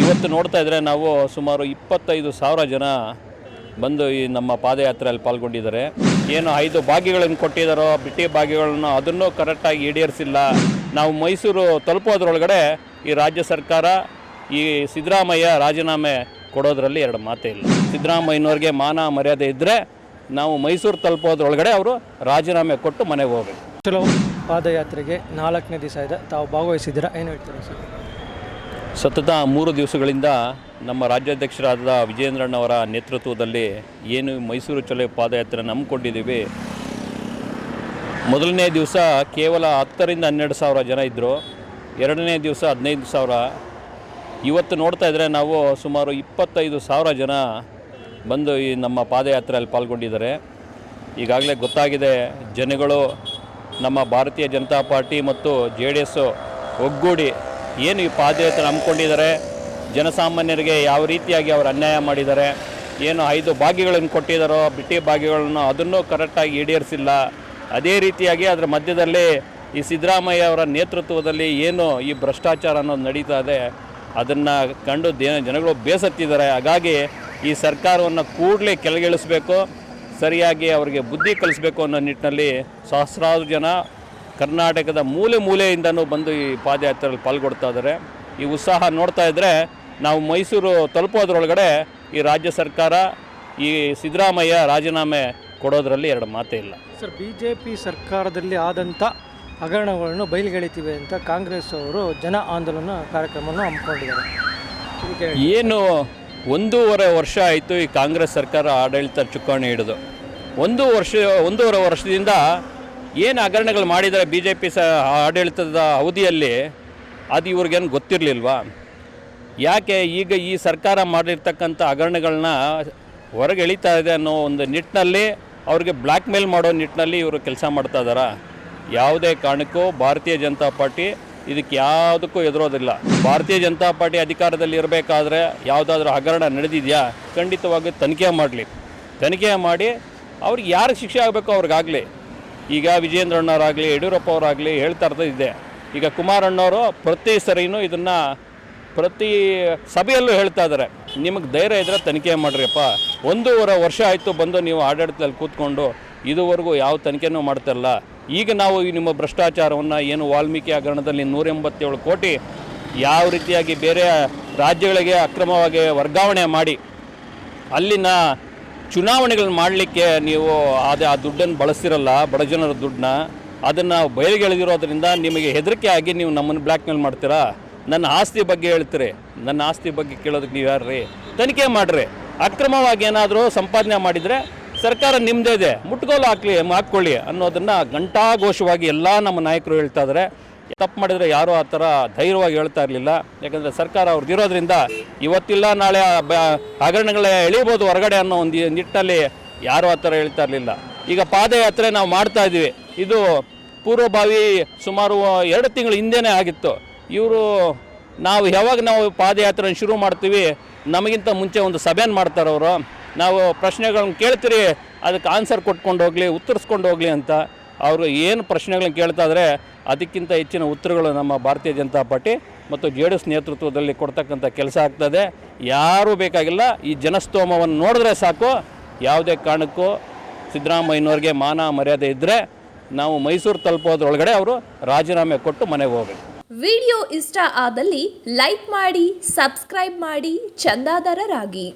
ಇವತ್ತು ನೋಡ್ತಾ ಇದ್ರೆ ನಾವು ಸುಮಾರು ಇಪ್ಪತ್ತೈದು ಸಾವಿರ ಜನ ಬಂದು ಈ ನಮ್ಮ ಪಾದಯಾತ್ರೆಯಲ್ಲಿ ಪಾಲ್ಗೊಂಡಿದ್ದಾರೆ. ಏನು ಐದು ಭಾಗ್ಯಗಳನ್ನು ಕೊಟ್ಟಿದ್ದಾರೋ, ಬಿಟ್ಟಿ ಭಾಗ್ಯಗಳನ್ನು ಅದನ್ನು ಕರೆಕ್ಟಾಗಿ ಈಡೇರಿಸಿಲ್ಲ. ನಾವು ಮೈಸೂರು ತಲುಪೋದ್ರೊಳಗಡೆ ಈ ರಾಜ್ಯ ಸರ್ಕಾರ ಈ ಸಿದ್ದರಾಮಯ್ಯ ರಾಜೀನಾಮೆ ಕೊಡೋದ್ರಲ್ಲಿ ಎರಡು ಮಾತೇ ಇಲ್ಲ. ಸಿದ್ದರಾಮಯ್ಯನವ್ರಿಗೆ ಮಾನ ಮರ್ಯಾದೆ ಇದ್ದರೆ ನಾವು ಮೈಸೂರು ತಲುಪೋದ್ರೊಳಗಡೆ ಅವರು ರಾಜೀನಾಮೆ ಕೊಟ್ಟು ಮನೆಗೆ ಹೋಗಬೇಕು. ಚಲೋ ಪಾದಯಾತ್ರೆಗೆ ನಾಲ್ಕನೇ ದಿವಸ ಇದೆ. ತಾವು ಭಾಗವಹಿಸಿದ್ದೀರಾ? ಏನು ಹೇಳ್ತೀರಾ ಸರ್? ಸತತ ಮೂರು ದಿವಸಗಳಿಂದ ನಮ್ಮ ರಾಜ್ಯಾಧ್ಯಕ್ಷರಾದ ವಿಜಯೇಂದ್ರಣ್ಣವರ ನೇತೃತ್ವದಲ್ಲಿ ಏನು ಮೈಸೂರು ಚಲೋ ಪಾದಯಾತ್ರೆ ನಂಬಿಕೊಂಡಿದ್ದೀವಿ ಮೊದಲನೇ ದಿವಸ ಕೇವಲ ಹತ್ತರಿಂದ ಹನ್ನೆರಡು ಸಾವಿರ ಜನ ಇದ್ದರು ಎರಡನೇ ದಿವಸ ಹದಿನೈದು ಸಾವಿರ. ಇವತ್ತು ನೋಡ್ತಾ ಇದ್ದರೆ ನಾವು ಸುಮಾರು ಇಪ್ಪತ್ತೈದು ಸಾವಿರ ಜನ ಬಂದು ಈ ನಮ್ಮ ಪಾದಯಾತ್ರೆಯಲ್ಲಿ ಪಾಲ್ಗೊಂಡಿದ್ದಾರೆ. ಈಗಾಗಲೇ ಗೊತ್ತಾಗಿದೆ ಜನಗಳು ನಮ್ಮ ಭಾರತೀಯ ಜನತಾ ಪಾರ್ಟಿ ಮತ್ತು ಜೆ ಡಿ ಎಸ್ಸು ಒಗ್ಗೂಡಿ ಏನು ಈ ಪಾದಯಾತ್ರೆ ನಂಬ್ಕೊಂಡಿದ್ದಾರೆ ಜನಸಾಮಾನ್ಯರಿಗೆ ಯಾವ ರೀತಿಯಾಗಿ ಅವರು ಅನ್ಯಾಯ ಮಾಡಿದ್ದಾರೆ? ಏನು ಐದು ಭಾಗ್ಯಗಳನ್ನು ಕೊಟ್ಟಿದ್ದಾರೋ, ಬಿಟ್ಟಿ ಭಾಗ್ಯಗಳನ್ನು ಅದನ್ನು ಕರೆಕ್ಟಾಗಿ ಈಡೇರಿಸಿಲ್ಲ. ಅದೇ ರೀತಿಯಾಗಿ ಅದರ ಮಧ್ಯದಲ್ಲಿ ಈ ಸಿದ್ದರಾಮಯ್ಯ ಅವರ ನೇತೃತ್ವದಲ್ಲಿ ಏನು ಈ ಭ್ರಷ್ಟಾಚಾರ ಅನ್ನೋದು ನಡೀತಾ ಇದೆ, ಅದನ್ನು ಕಂಡು ದೇ ಜನಗಳು ಬೇಸತ್ತಿದ್ದಾರೆ. ಹಾಗಾಗಿ ಈ ಸರ್ಕಾರವನ್ನು ಕೂಡಲೇ ಕೆಳಗಿಳಿಸಬೇಕು, ಸರಿಯಾಗಿ ಅವರಿಗೆ ಬುದ್ಧಿ ಕಲಿಸಬೇಕು ಅನ್ನೋ ನಿಟ್ಟಿನಲ್ಲಿ ಸಹಸ್ರಾರು ಜನ ಕರ್ನಾಟಕದ ಮೂಲೆ ಮೂಲೆಯಿಂದನೂ ಬಂದು ಈ ಪಾದಯಾತ್ರೆಯಲ್ಲಿ ಪಾಲ್ಗೊಳ್ತಾ ಇದ್ದಾರೆ. ಈ ಉತ್ಸಾಹ ನೋಡ್ತಾ ಇದ್ದರೆ ನಾವು ಮೈಸೂರು ತಲುಪೋದ್ರೊಳಗಡೆ ಈ ರಾಜ್ಯ ಸರ್ಕಾರ ಈ ಸಿದ್ದರಾಮಯ್ಯ ರಾಜೀನಾಮೆ ಕೊಡೋದ್ರಲ್ಲಿ ಎರಡು ಮಾತೇ ಇಲ್ಲ. ಸರ್ ಬಿ ಜೆ ಪಿ ಸರ್ಕಾರದಲ್ಲಿ ಆದಂಥ ಹಗರಣಗಳನ್ನು ಬಯಲುಗೆಳಿತೀವಿ ಅಂತ ಕಾಂಗ್ರೆಸ್ ಅವರು ಜನ ಆಂದೋಲನ ಕಾರ್ಯಕ್ರಮವನ್ನು ಹಮ್ಮಿಕೊಂಡಿದ್ದಾರೆ. ಏನು ಒಂದೂವರೆ ವರ್ಷ ಆಯಿತು ಈ ಕಾಂಗ್ರೆಸ್ ಸರ್ಕಾರ ಆಡಳಿತ ಚುಕ್ಕಾಣಿ ಹಿಡಿದು. ಒಂದು ವರ್ಷ ಒಂದೂವರೆ ವರ್ಷದಿಂದ ಏನು ಹಗರಣಗಳು ಮಾಡಿದರೆ ಬಿ ಜೆ ಪಿ ಸ ಆಡಳಿತದ ಅವಧಿಯಲ್ಲಿ, ಅದು ಇವ್ರಿಗೇನು ಗೊತ್ತಿರಲಿಲ್ವಾ? ಯಾಕೆ ಈಗ ಈ ಸರ್ಕಾರ ಮಾಡಿರ್ತಕ್ಕಂಥ ಹಗರಣಗಳನ್ನ ಹೊರಗೆ ಎಳಿತಾ ಇದೆ ಅನ್ನೋ ಒಂದು ನಿಟ್ಟಿನಲ್ಲಿ ಅವ್ರಿಗೆ ಬ್ಲ್ಯಾಕ್ ಮೇಲ್ ಮಾಡೋ ನಿಟ್ಟಿನಲ್ಲಿ ಇವರು ಕೆಲಸ ಮಾಡ್ತಾ ಇದ್ದಾರಾ ಯಾವುದೇ ಕಾರಣಕ್ಕೂ ಭಾರತೀಯ ಜನತಾ ಪಾರ್ಟಿ ಇದಕ್ಕೆ ಯಾವುದಕ್ಕೂ ಎದುರೋದಿಲ್ಲ. ಭಾರತೀಯ ಜನತಾ ಪಾರ್ಟಿ ಅಧಿಕಾರದಲ್ಲಿ ಇರಬೇಕಾದ್ರೆ ಯಾವುದಾದ್ರೂ ಹಗರಣ ನಡೆದಿದೆಯಾ? ಖಂಡಿತವಾಗಿ ತನಿಖೆ ಮಾಡಲಿ. ತನಿಖೆ ಮಾಡಿ ಅವ್ರಿಗೆ ಯಾರಿಗೆ ಶಿಕ್ಷೆ ಆಗಬೇಕೋ ಅವ್ರಿಗಾಗಲಿ. ಈಗ ವಿಜೇಂದ್ರಣ್ಣವರಾಗಲಿ ಯಡಿಯೂರಪ್ಪ ಅವರಾಗಲಿ ಹೇಳ್ತಾ ಇದೆ. ಈಗ ಕುಮಾರಣ್ಣವರು ಪ್ರತಿ ಸರಿನೂ ಇದನ್ನು ಪ್ರತಿ ಸಭೆಯಲ್ಲೂ ಹೇಳ್ತಾ ಇದ್ದಾರೆ. ನಿಮಗೆ ಧೈರ್ಯ ಇದ್ದರೆ ತನಿಖೆ ಮಾಡ್ರಿಯಪ್ಪ. ಒಂದೂವರೆ ವರ್ಷ ಆಯಿತು ಬಂದು ನೀವು ಆಡಳಿತದಲ್ಲಿ ಕೂತ್ಕೊಂಡು ಇದುವರೆಗೂ ಯಾವ ತನಿಖೆನೂ ಮಾಡ್ತಿರಲ್ಲ ಈಗ ನಾವು ನಿಮ್ಮ ಭ್ರಷ್ಟಾಚಾರವನ್ನು ಏನು ವಾಲ್ಮೀಕಿ ಹಗರಣದಲ್ಲಿ ನೂರ ಎಂಬತ್ತೇಳು ಕೋಟಿ ಯಾವ ರೀತಿಯಾಗಿ ಬೇರೆ ರಾಜ್ಯಗಳಿಗೆ ಅಕ್ರಮವಾಗಿ ವರ್ಗಾವಣೆ ಮಾಡಿ ಅಲ್ಲಿನ ಚುನಾವಣೆಗಳನ್ನ ಮಾಡಲಿಕ್ಕೆ ನೀವು ಅದೇ ಆ ದುಡ್ಡನ್ನು ಬಳಸ್ತಿರಲ್ಲ, ಬಡ ಜನರ ದುಡ್ಡನ್ನ, ಅದನ್ನು ಬಯಲಿಗೆಳೆದಿರೋದ್ರಿಂದ ನಿಮಗೆ ಹೆದರಿಕೆ ಆಗಿ ನೀವು ನಮ್ಮನ್ನು ಬ್ಲ್ಯಾಕ್ ಮೇಲ್ ಮಾಡ್ತೀರಾ? ನನ್ನ ಆಸ್ತಿ ಬಗ್ಗೆ ಹೇಳ್ತೀರಿ. ನನ್ನ ಆಸ್ತಿ ಬಗ್ಗೆ ಕೇಳೋದಕ್ಕೆ ನೀವು ಯಾರ್ರಿ? ತನಿಖೆ ಮಾಡಿರಿ. ಅಕ್ರಮವಾಗಿ ಏನಾದರೂ ಸಂಪಾದನೆ ಮಾಡಿದರೆ ಸರ್ಕಾರ ನಿಮ್ಮದೇ ಇದೆ. ಮುಟ್ಗೋಲು ಹಾಕ್ಲಿ, ಹಾಕ್ಕೊಳ್ಳಿ ಅನ್ನೋದನ್ನು ಘಂಟಾಘೋಷವಾಗಿ ಎಲ್ಲ ನಮ್ಮ ನಾಯಕರು ಹೇಳ್ತಾ ಇದ್ದಾರೆ ತಪ್ಪು ಮಾಡಿದರೆ ಯಾರೂ ಆ ಥರ ಧೈರ್ಯವಾಗಿ ಹೇಳ್ತಾ ಇರಲಿಲ್ಲ. ಯಾಕಂದರೆ ಸರ್ಕಾರ ಅವ್ರದ್ದು ಇರೋದ್ರಿಂದ ಇವತ್ತಿಲ್ಲ, ನಾಳೆ ಹಗರಣಗಳೇ ಎಳಿಬೋದು ಹೊರಗಡೆ ಅನ್ನೋ ಒಂದು ನಿಟ್ಟಿನಲ್ಲಿ ಯಾರೂ ಆ ಥರ ಹೇಳ್ತಾ ಇರಲಿಲ್ಲ. ಈಗ ಪಾದಯಾತ್ರೆ ನಾವು ಮಾಡ್ತಾ ಇದ್ದೀವಿ. ಇದು ಪೂರ್ವಭಾವಿ ಸುಮಾರು ಎರಡು ತಿಂಗಳ ಹಿಂದೆನೇ ಆಗಿತ್ತು. ಇವರು ನಾವು ಯಾವಾಗ ನಾವು ಪಾದಯಾತ್ರೆ ಶುರು ಮಾಡ್ತೀವಿ, ನಮಗಿಂತ ಮುಂಚೆ ಒಂದು ಸಭೆಯನ್ನು ಮಾಡ್ತಾರೆ ಅವರು. ನಾವು ಪ್ರಶ್ನೆಗಳನ್ನ ಕೇಳ್ತೀರಿ, ಅದಕ್ಕೆ ಆನ್ಸರ್ ಕೊಟ್ಕೊಂಡು ಹೋಗಲಿ, ಉತ್ತರಿಸ್ಕೊಂಡು ಹೋಗಲಿ ಅಂತ. ಅವರು ಏನು ಪ್ರಶ್ನೆಗಳನ್ನು ಕೇಳ್ತಾ ಇದ್ದರೆ ಅದಕ್ಕಿಂತ ಹೆಚ್ಚಿನ ಉತ್ತರಗಳು ನಮ್ಮ ಭಾರತೀಯ ಜನತಾ ಪಾರ್ಟಿ ಮತ್ತು ಜೆ ಡಿ ಎಸ್ ನೇತೃತ್ವದಲ್ಲಿ ಕೊಡ್ತಕ್ಕಂಥ ಕೆಲಸ ಆಗ್ತದೆ. ಯಾರೂ ಬೇಕಾಗಿಲ್ಲ. ಈ ಜನಸ್ತೋಮವನ್ನು ನೋಡಿದ್ರೆ ಸಾಕು. ಯಾವುದೇ ಕಾರಣಕ್ಕೂ ಸಿದ್ದರಾಮಯ್ಯನವ್ರಿಗೆ ಮಾನ ಮರ್ಯಾದೆ ಇದ್ದರೆ ನಾವು ಮೈಸೂರು ತಲುಪೋದ್ರೊಳಗಡೆ ಅವರು ರಾಜೀನಾಮೆ ಕೊಟ್ಟು ಮನೆಗೆ ಹೋಗಬೇಕು. ವಿಡಿಯೋ ಇಷ್ಟ ಆದಲ್ಲಿ ಲೈಕ್ ಮಾಡಿ, ಸಬ್ಸ್ಕ್ರೈಬ್ ಮಾಡಿ, ಚಂದಾದಾರರಾಗಿ.